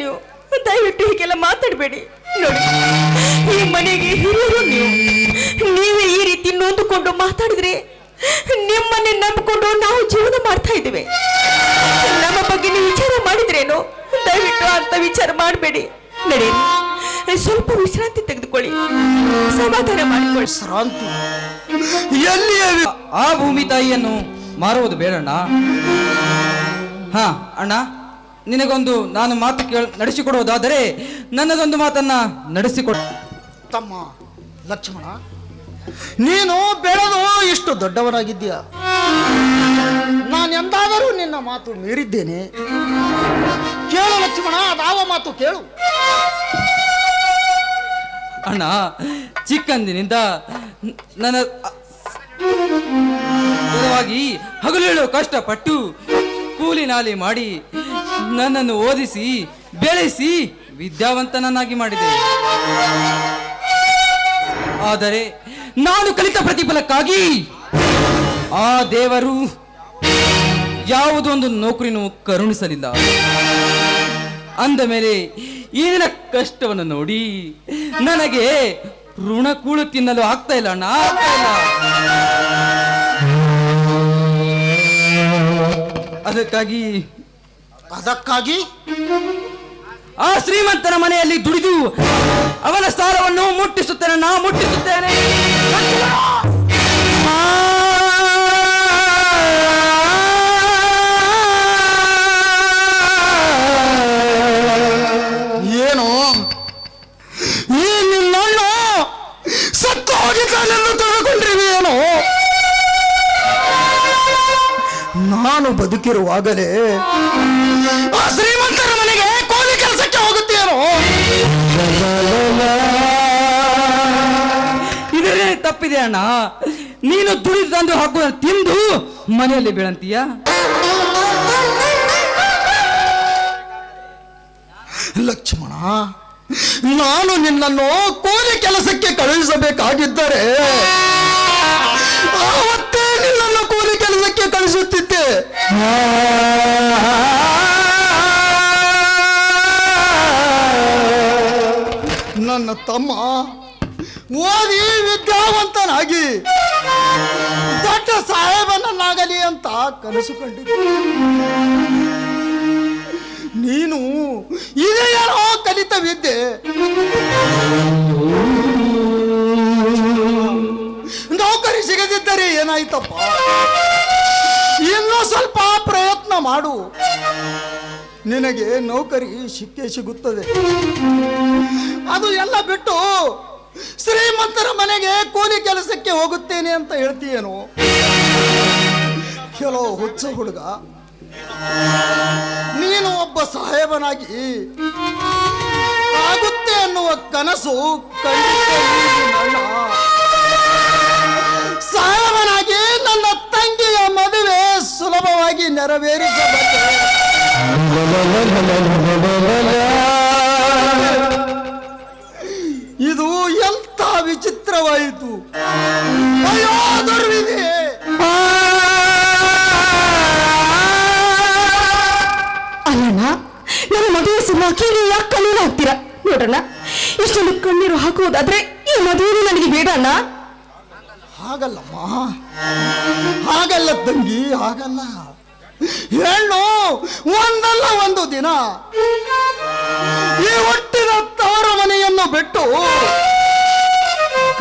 ನೀವು ದಯವಿಟ್ಟು ಹೀಗೆಲ್ಲ ಮಾತಾಡಬೇಡಿ. ನೋಡಿ, ಈ ಮನೆಗೆ ಹಿರಿಯರು ನೀವು. ನೀವೇ ಈ ರೀತಿ ನೊಂದುಕೊಂಡು ಮಾತಾಡಿದ್ರೆ ನಿಮ್ಮನ್ನೇ ನಂಬಿಕೊಂಡು ನಾವು ಜೀವನ ಮಾಡ್ತಾ ಇದ್ದೇವೆ. ನಮ್ಮ ಬಗ್ಗೆ ನೀವು ವಿಚಾರ ಮಾಡಿದ್ರೇನು? ದಯವಿಟ್ಟು ಅಂತ ವಿಚಾರ ಮಾಡಬೇಡಿ. ನಡೀರಿ ಸ್ವಲ್ಪ ವಿಶ್ರಾಂತಿ ತೆಗೆದುಕೊಳ್ಳಿ. ಸಮಾಧಾನ ಮಾಡಿಕೊಳ್ಳಿ. ಶ್ರಾಂತಿ ಎಲ್ಲಿ ಆ ಭೂಮಿ ತಾಯಿಯನ್ನು ಮಾರುವುದು ಬೇಡಣ್ಣ? ಹಾ, ಅಣ್ಣ? ನಿನಗೊಂದು ನಾನು ಮಾತು ಕೇಳ ನಡೆಸಿಕೊಡುವುದಾದರೆ ನನ್ನದೊಂದು ಮಾತನ್ನ ನಡೆಸಿಕೊಡ. ತಮ್ಮ ಲಕ್ಷ್ಮಣ ನೀನು ಬೆಳೆದು ಇಷ್ಟು ದೊಡ್ಡವನಾಗಿದ್ದೀಯ. ನಾನು ಎಂದಾದರೂ ನಿನ್ನ ಮಾತು ಮೀರಿದ್ದೇನೆ. ಕೇಳು ಲಕ್ಷ್ಮಣ ಅದಾವ ಮಾತು ಕೇಳು. ಅಣ್ಣ ಚಿಕ್ಕಂದಿನಿಂದ ನನ್ನ ಹಗಲೇಳು ಕಷ್ಟಪಟ್ಟು ಕೂಲಿ ನಾಲಿ ಮಾಡಿ ನನ್ನನ್ನು ಓದಿಸಿ, ಬೆಳೆಸಿ ವಿದ್ಯಾವಂತನನ್ನಾಗಿ ಮಾಡಿದೆ. ಆದರೆ ನಾನು ಕಲಿತ ಪ್ರತಿಫಲಕ್ಕಾಗಿ ಆ ದೇವರು ಯಾವುದೊಂದು ನೌಕರಿನೂ ಕರುಣಿಸಲಿಲ್ಲ. ಅಂದ ಮೇಲೆ ಏನ ಕಷ್ಟವನ್ನು ನೋಡಿ ನನಗೆ ಋಣ ಕೂಳು ತಿನ್ನಲು ಆಗ್ತಾ ಇಲ್ಲ ಅಣ್ಣ, ಆಗ್ತಾ ಇಲ್ಲ. ಅದಕ್ಕಾಗಿ ಅದಕ್ಕಾಗಿ ಆ ಶ್ರೀಮಂತನ ಮನೆಯಲ್ಲಿ ದುಡಿದು ಅವನ ಸ್ಥಾನವನ್ನು ಮುಟ್ಟಿಸುತ್ತೇನೆ ನಾ ಮುಟ್ಟಿಸುತ್ತೇನೆ. ಏನು? ಈ ನಿನ್ನಣ್ಣ ಸತ್ತು ಹೋಗಿದ್ದಾನೆಂದು ತಿಳಿದುಕೊಂಡಿರುವೆ ಏನು ನಾನು ಬದುಕಿರುವಾಗಲೇ ಆ ಶ್ರೀಮಂತರ ಮನೆಗೆ ಕೋಲಿ ಕೆಲಸಕ್ಕೆ ಹೋಗುತ್ತೇನೋ? ಇದರೇ ತಪ್ಪಿದೆ ಅಣ್ಣ. ನೀನು ದುಡಿದು ತಂದು ಹಾಕುವ ತಿಂದು ಮನೆಯಲ್ಲಿ ಬೀಳಂತೀಯ? ಲಕ್ಷ್ಮಣ, ನಾನು ನಿನ್ನನ್ನು ಕೂಲಿ ಕೆಲಸಕ್ಕೆ ಕಳುಹಿಸಬೇಕಾಗಿದ್ದರೆ, ಆವತ್ತೇ ನಿನ್ನನ್ನು ಕೆಲಸಕ್ಕೆ ಕಳಿಸುತ್ತಿದ್ದೆ. ನನ್ನ ತಮ್ಮ ಓದಿ ವಿದ್ಯಾವಂತನಾಗಿ ದೊಡ್ಡ ಸಾಹೇಬನನ್ನಾಗಲಿ ಅಂತ ಕನಸು ಕಂಡಿದ್ದೆ ನೀನು ಇದೇನೋ ಕಲಿತ ವಿದ್ಯೆ. ನೌಕರಿ ಸಿಗದಿದ್ದರೆ ಏನಾಯ್ತಪ್ಪ? ಇನ್ನೂ ಸ್ವಲ್ಪ ಪ್ರಯತ್ನ ಮಾಡು. ನಿನಗೆ ನೌಕರಿ ಸಿಕ್ಕೇ ಸಿಗುತ್ತದೆ. ಅದು ಎಲ್ಲ ಬಿಟ್ಟು ಶ್ರೀಮಂತರ ಮನೆಗೆ ಕೂಲಿ ಕೆಲಸಕ್ಕೆ ಹೋಗುತ್ತೇನೆ ಅಂತ ಹೇಳ್ತೀಯೇನು? ಕೆಲವು ಹುಚ್ಚ ಹುಡುಗ, ನೀನು ಒಬ್ಬ ಸಾಹೇಬನಾಗಿ ಆಗುತ್ತೆ ಅನ್ನುವ ಕನಸು ಖಂಡಿತ ನೆರವೇರಿಸಬಲ್ಲೆ. ಇದು ಎಂಥ ವಿಚಿತ್ರವಾಯಿತು. ಅಯ್ಯೋ ದುರ್ವಿಧಿ! ಅಲ್ಲಣ್ಣ ನನ್ನ ಮದುವೆ ಸಿನಿಮಾ ಕೇಳಿ ಯಾಕೆ ಕಣ್ಣೀರು ಹಾಕ್ತೀರಾ? ನೋಡಣ್ಣ ಇಷ್ಟೊಂದು ಕಣ್ಣೀರು ಹಾಕುವುದಾದ್ರೆ ಈ ಮದುವೆ ನನಗೆ ಬೇಡ ಅಣ್ಣ. ಹಾಗಲ್ಲಮ್ಮ. ಹಾಗಲ್ಲ ತಂಗಿ ಹಾಗಲ್ಲ. ಹೆಣ್ಣು ಒಂದಲ್ಲ ಒಂದು ದಿನ. ಈ ಹುಟ್ಟಿದ ತವರ ಮನೆಯನ್ನು ಬಿಟ್ಟು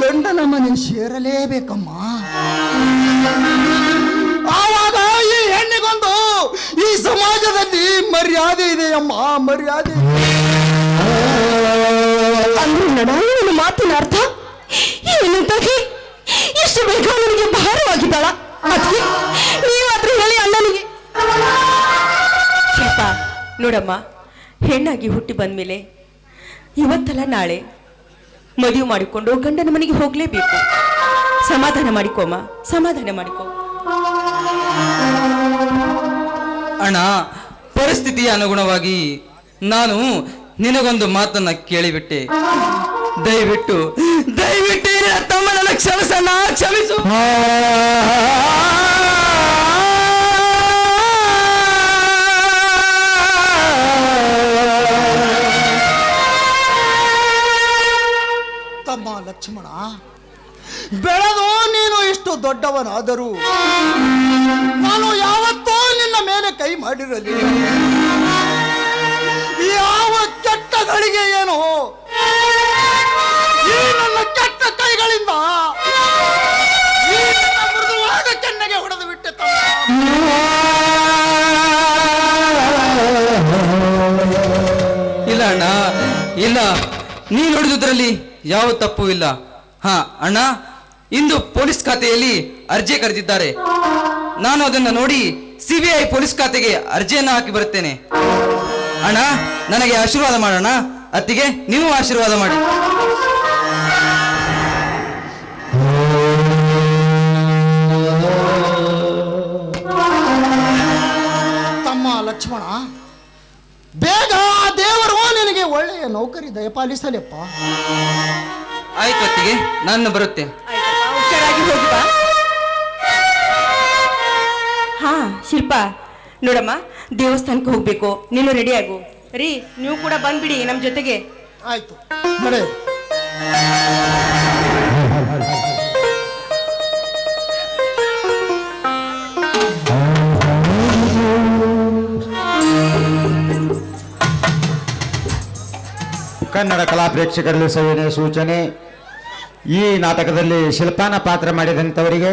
ಗಂಡನ ಮನೆ ಸೇರಲೇಬೇಕಮ್ಮ. ಆವಾಗ ಈ ಹೆಣ್ಣಿಗೊಂದು ಈ ಸಮಾಜದಲ್ಲಿ ಮರ್ಯಾದೆ ಇದೆಯಮ್ಮ, ಮರ್ಯಾದೆ ಅಂದ್ರೆ ಮಾತಿನ ಅರ್ಥ? ಏನಂತಾಗಿ ನೋಡಮ್ಮ ಹೆಣ್ಣಾಗಿ ಹುಟ್ಟಿ ಬಂದ್ಮೇಲೆ ಇವತ್ತಲ್ಲ ನಾಳೆ ಮದುವೆ ಮಾಡಿಕೊಂಡು ಗಂಡನ ಮನೆಗೆ ಹೋಗ್ಲೇಬೇಕು. ಸಮಾಧಾನ ಮಾಡಿಕೋಮ್ಮ ಸಮಾಧಾನ ಮಾಡಿಕೋ. ಅಣ್ಣ ಪರಿಸ್ಥಿತಿಯ ಅನುಗುಣವಾಗಿ ನಾನು ನಿನಗೊಂದು ಮಾತನ್ನ ಕೇಳಿಬಿಟ್ಟೆ. ದಯವಿಟ್ಟು ದಯವಿಟ್ಟು ತಮ್ಮನನ್ನ ಕ್ಷಮಿಸಣ್ಣ ಕ್ಷಮಿಸು. ದೊಡ್ಡವನಾದರೂ ನಾನು ಯಾವತ್ತೂ ನಿನ್ನ ಮೇಲೆ ಕೈ ಮಾಡಿರಲಿ. ಯಾವ ಕೆಟ್ಟ ಗಳಿಗೆ ಏನು, ಈ ನನ್ನ ಕೆಟ್ಟ ಕೈಗಳಿಂದ ಮೃದುವಾದ ಕೆನ್ನೆಗೆ ಹೊಡೆದು ಬಿಟ್ಟೆ ಇಲ್ಲ ಅಣ್ಣ, ಇಲ್ಲ. ನೀನು ನೋಡಿದುದರಲ್ಲಿ ಯಾವ ತಪ್ಪು ಇಲ್ಲ. ಹಾ, ಅಣ್ಣ ಇಂದು ಪೊಲೀಸ್ ಖಾತೆಯಲ್ಲಿ ಅರ್ಜಿ ಕರೆದಿದ್ದಾರೆ. ನಾನು ಅದನ್ನು ನೋಡಿ ಸಿಬಿಐ ಪೊಲೀಸ್ ಖಾತೆಗೆ ಅರ್ಜಿಯನ್ನು ಹಾಕಿ ಬರುತ್ತೇನೆ. ಅಣ್ಣ ನನಗೆ ಆಶೀರ್ವಾದ ಮಾಡೋಣ. ಅತ್ತಿಗೆ ನೀವು ಆಶೀರ್ವಾದ ಮಾಡಿ. ತಮ್ಮ ಲಕ್ಷ್ಮಣ ಬೇಗ ದೇವರು ನಿನಗೆ ಒಳ್ಳೆಯ ನೌಕರಿ ದಯಪಾಲಿಸಲಿಪ್ಪ. ಆಯ್ತು ಅತ್ತಿಗೆ ನಾನು ಬರುತ್ತೆ ಹೋಗಿ ಬಾ ಹಾ ಶಿಲ್ಪ. ನೋಡಮ್ಮ ದೇವಸ್ಥಾನಕ್ಕೆ ಹೋಗ್ಬೇಕು. ನೀನು ರೆಡಿ ಆಗು. ರೀ ನೀವು ಕೂಡ ಬಂದ್ಬಿಡಿ ನಮ್ಮ ಜೊತೆಗೆ. ಆಯ್ತು. ನಡೆ. ಕನ್ನಡ ಕಲಾ ಪ್ರೇಕ್ಷಕರಲ್ಲಿ ಸವಿನಯ ಸೂಚನೆ. ಈ ನಾಟಕದಲ್ಲಿ ಶಿಲ್ಪಾನ ಪಾತ್ರ ಮಾಡಿದಂಥವರಿಗೆ